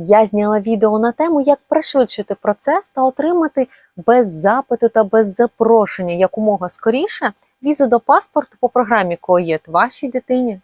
Я зняла відео на тему, як пришвидшити процес та отримати без запиту та без запрошення якомога скоріше візу до паспорту по програмі КОЄТ вашій дитині.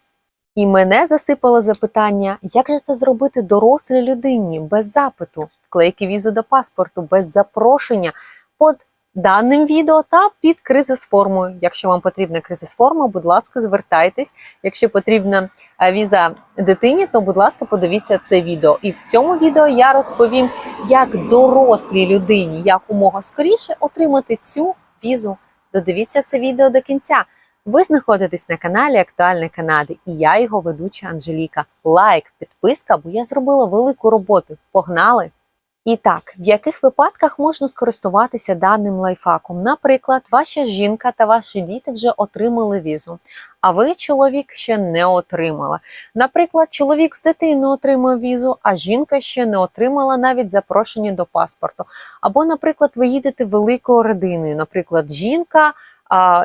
І мене засипало запитання, як же це зробити дорослій людині без запиту, вклейки візу до паспорту, без запрошення під даним відео та під кризис-формою. Якщо вам потрібна кризис-форма, будь ласка, звертайтесь. Якщо потрібна е, віза дитині, то будь ласка, подивіться це відео. І в цьому відео я розповім, як дорослій людині якомога скоріше отримати цю візу. Додивіться це відео до кінця. Ви знаходитесь на каналі Актуальне Канади, і я його ведуча Анжеліка. Лайк, підписка, бо я зробила велику роботу. Погнали! І так, в яких випадках можна скористуватися даним лайфхаком? Наприклад, ваша жінка та ваші діти вже отримали візу, а ви, чоловік, ще не отримали. Наприклад, чоловік з дитиною отримав візу, а жінка ще не отримала навіть запрошення до паспорту. Або, наприклад, ви їдете великою родиною, наприклад, жінка,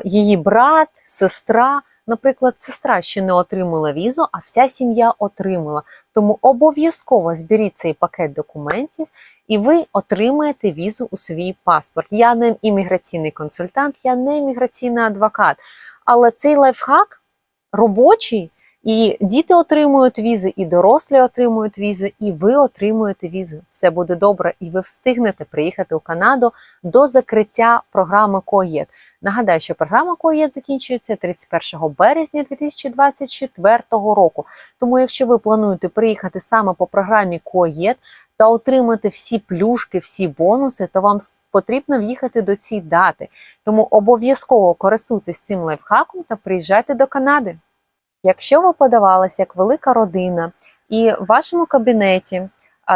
її брат, сестра. Наприклад, сестра ще не отримала візу, а вся сім'я отримала. Тому обов'язково зберіть цей пакет документів, і ви отримаєте візу у свій паспорт. Я не імміграційний консультант, я не імміграційний адвокат. Але цей лайфхак робочий, і діти отримують візи, і дорослі отримують візи, і ви отримуєте візи. Все буде добре, і ви встигнете приїхати у Канаду до закриття програми КОЄД. Нагадаю, що програма КОЄД закінчується 31 березня 2024 року. Тому, якщо ви плануєте приїхати саме по програмі КОЄД та отримати всі плюшки, всі бонуси, то вам потрібно в'їхати до цієї дати. Тому обов'язково користуйтесь цим лайфхаком та приїжджайте до Канади. Якщо ви подавалися як велика родина і в вашому кабінеті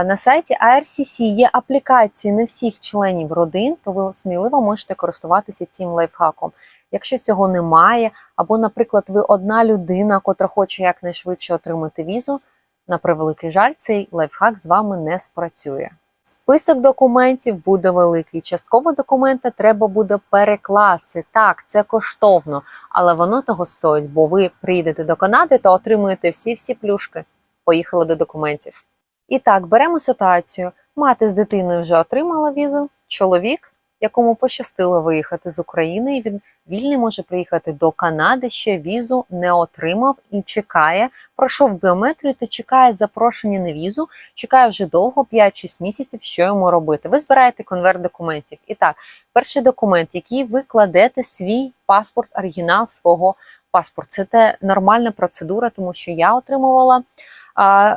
на сайті IRCC є аплікації не всіх членів родин, то ви сміливо можете користуватися цим лайфхаком. Якщо цього немає, або, наприклад, ви одна людина, котра хоче якнайшвидше отримати візу, на превеликий жаль, цей лайфхак з вами не спрацює. Список документів буде великий. Частково документи треба буде перекласти. Так, це коштовно, але воно того стоїть, бо ви приїдете до Канади та отримуєте всі-всі плюшки. Поїхали до документів. І так, беремо ситуацію. Мати з дитиною вже отримала візу, чоловік, якому пощастило виїхати з України, і він вільний може приїхати до Канади, ще візу не отримав і чекає. Пройшов біометрію та чекає запрошення на візу. Чекає вже довго, 5-6 місяців, що йому робити. Ви збираєте конверт документів. І так, перший документ, який ви кладете свій паспорт, оригінал свого паспорту. Це те нормальна процедура, тому що я отримувала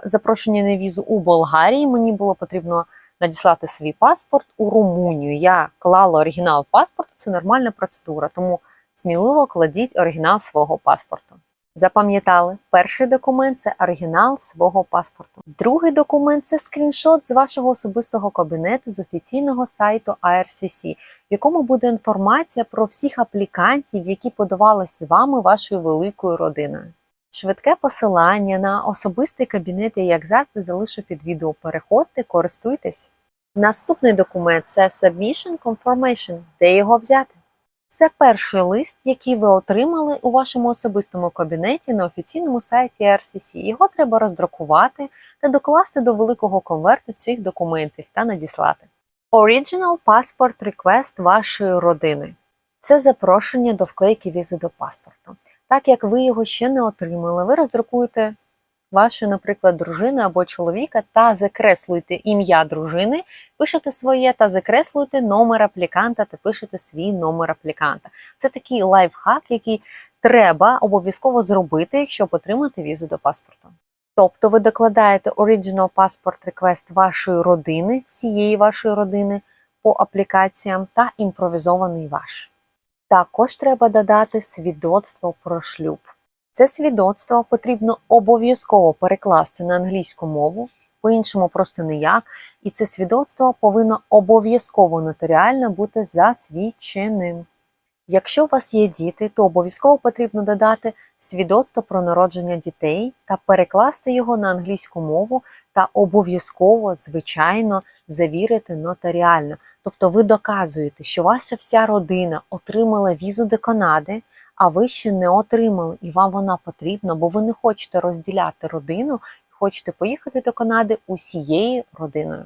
запрошення на візу у Болгарії. Мені було потрібно надіслати свій паспорт у Румунію. Я клала оригінал паспорту, це нормальна процедура, тому сміливо кладіть оригінал свого паспорту. Запам'ятали, перший документ це оригінал свого паспорту. Другий документ це скріншот з вашого особистого кабінету з офіційного сайту IRCC, в якому буде інформація про всіх аплікантів, які подавались з вами вашою великою родиною. Швидке посилання на особистий кабінет я, як завжди, залишу під відео. Переходьте, користуйтесь. Наступний документ це Submission Confirmation. Де його взяти? Це перший лист, який ви отримали у вашому особистому кабінеті на офіційному сайті RCC. Його треба роздрукувати та докласти до великого конверту цих документів та надіслати. Original Passport Request вашої родини. Це запрошення до вклейки візи до паспорту. Так як ви його ще не отримали, ви роздрукуєте вашу, наприклад, дружину або чоловіка та закреслюєте ім'я дружини, пишете своє та закреслюєте номер апліканта та пишете свій номер апліканта. Це такий лайфхак, який треба обов'язково зробити, щоб отримати візу до паспорту. Тобто ви докладаєте Original Passport Request вашої родини, всієї вашої родини по аплікаціям та імпровізований ваш. Також треба додати свідоцтво про шлюб. Це свідоцтво потрібно обов'язково перекласти на англійську мову, по-іншому просто ніяк. І це свідоцтво повинно обов'язково нотаріально бути засвідченим. Якщо у вас є діти, то обов'язково потрібно додати свідоцтво про народження дітей та перекласти його на англійську мову та обов'язково, звичайно, завірити нотаріально. Тобто ви доказуєте, що ваша вся родина отримала візу до Канади, а ви ще не отримали, і вам вона потрібна, бо ви не хочете розділяти родину, хочете поїхати до Канади усією родиною.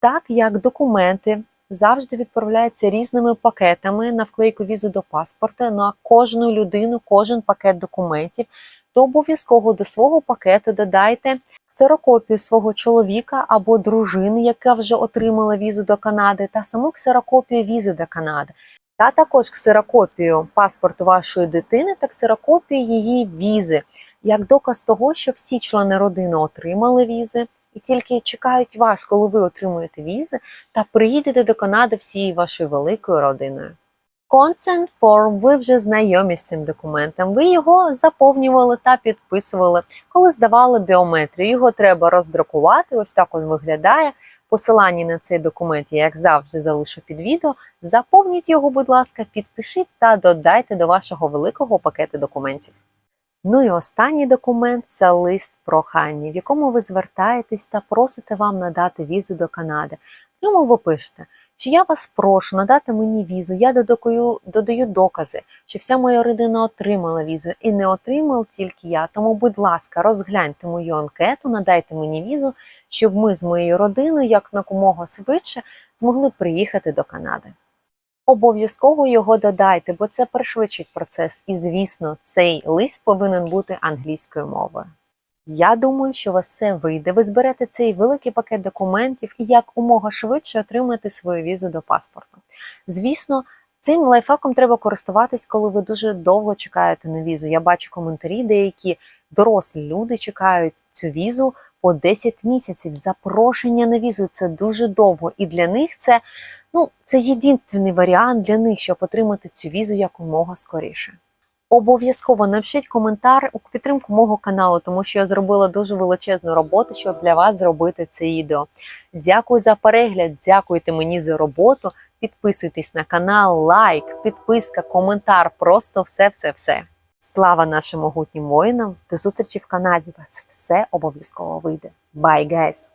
Так як документи завжди відправляються різними пакетами на вклейку візу до паспорта на кожну людину, кожен пакет документів, то обов'язково до свого пакету додайте ксерокопію свого чоловіка або дружини, яка вже отримала візу до Канади, та саму ксерокопію візи до Канади. Та також ксерокопію паспорту вашої дитини та ксерокопію її візи, як доказ того, що всі члени родини отримали візи і тільки чекають вас, коли ви отримуєте візи, та приїдете до Канади всією вашою великою родиною. Consent Form, ви вже знайомі з цим документом. Ви його заповнювали та підписували, коли здавали біометрію. Його треба роздрукувати. Ось так він виглядає. Посилання на цей документ я, як завжди, залишу під відео. Заповніть його, будь ласка, підпишіть та додайте до вашого великого пакету документів. Ну і останній документ це лист прохання, в якому ви звертаєтесь та просите вам надати візу до Канади. В ньому ви пишете, що я вас прошу надати мені візу. Я додаю, додаю докази, що вся моя родина отримала візу і не отримав тільки я. Тому, будь ласка, розгляньте мою анкету, надайте мені візу, щоб ми з моєю родиною якомога швидше змогли приїхати до Канади. Обов'язково його додайте, бо це пришвидшить процес. І, звісно, цей лист повинен бути англійською мовою. Я думаю, що у вас все вийде. Ви зберете цей великий пакет документів і якомога швидше отримаєте свою візу до паспорту. Звісно, цим лайфхаком треба користуватись, коли ви дуже довго чекаєте на візу. Я бачу коментарі, деякі дорослі люди чекають цю візу по 10 місяців. Запрошення на візу це дуже довго, і для них це ну це єдинственний варіант для них, щоб отримати цю візу якомога скоріше. Обов'язково напишіть коментар у підтримку мого каналу, тому що я зробила дуже величезну роботу, щоб для вас зробити це відео. Дякую за перегляд, дякуйте мені за роботу. Підписуйтесь на канал, лайк, підписка, коментар, просто все-все-все. Слава нашим могутнім воїнам! До зустрічі в Канаді! Вас все обов'язково вийде. Bye, guys!